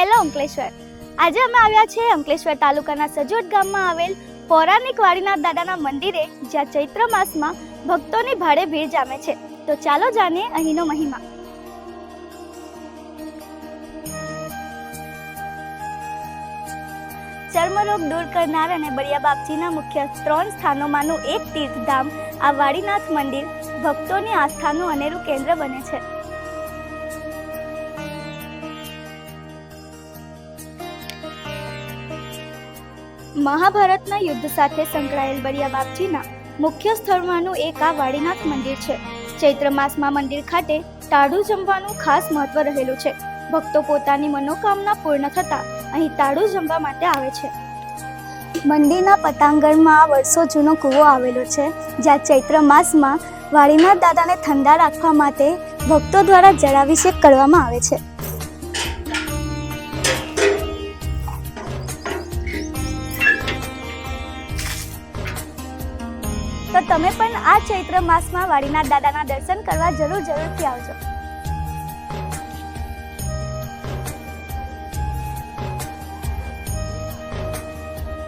Hello Ankleshwar. આજે અમે આવ્યા છીએ અંકલેશ્વર તાલુકાના સજોદ ગામમાં આવેલ પૌરાણિક વાડીનાથ દાદાના મંદિરે, જ્યાં ચૈત્ર માસમાં ભક્તોની ભારે ભીડ જામે છે. તો ચાલો જાણીએ અહીંનો મહિમા. ચર્મરોગ દૂર કરનાર અને બળિયા બાપજીના મુખ્ય ત્રણ સ્થાનોમાંનું એક તીર્થધામ આ વાડીનાથ મંદિર ભક્તોની આસ્થાનું અનેરું કેન્દ્ર બને છે. મહાભારતના યુદ્ધ સાથે સંકળાયેલ બરિયા બાપજીના મુખ્ય સ્થળમાંનું એક આ વાડીનાથ મંદિર છે. ચૈત્ર માસમાં મંદિર ખાતે તાળું જમવાનું ખાસ મહત્વ રહેલું છે. ભક્તો પોતાની મનોકામના પૂર્ણ થતાં અહીં તાળું જમવા માટે આવે છે. મંદિરના પતાંગણમાં વર્ષો જૂનો કૂવો આવેલો છે. જ્યાં ચૈત્ર માસમાં વાડીનાથ દાદાને ઠંડા રાખવા માટે ભક્તો દ્વારા જળાભિષેક કરવામાં આવે છે. તમે પણ આ ચૈત્ર માસમાં વાડીનાથ દાદાના દર્શન કરવા જરૂર જરૂરથી આવજો.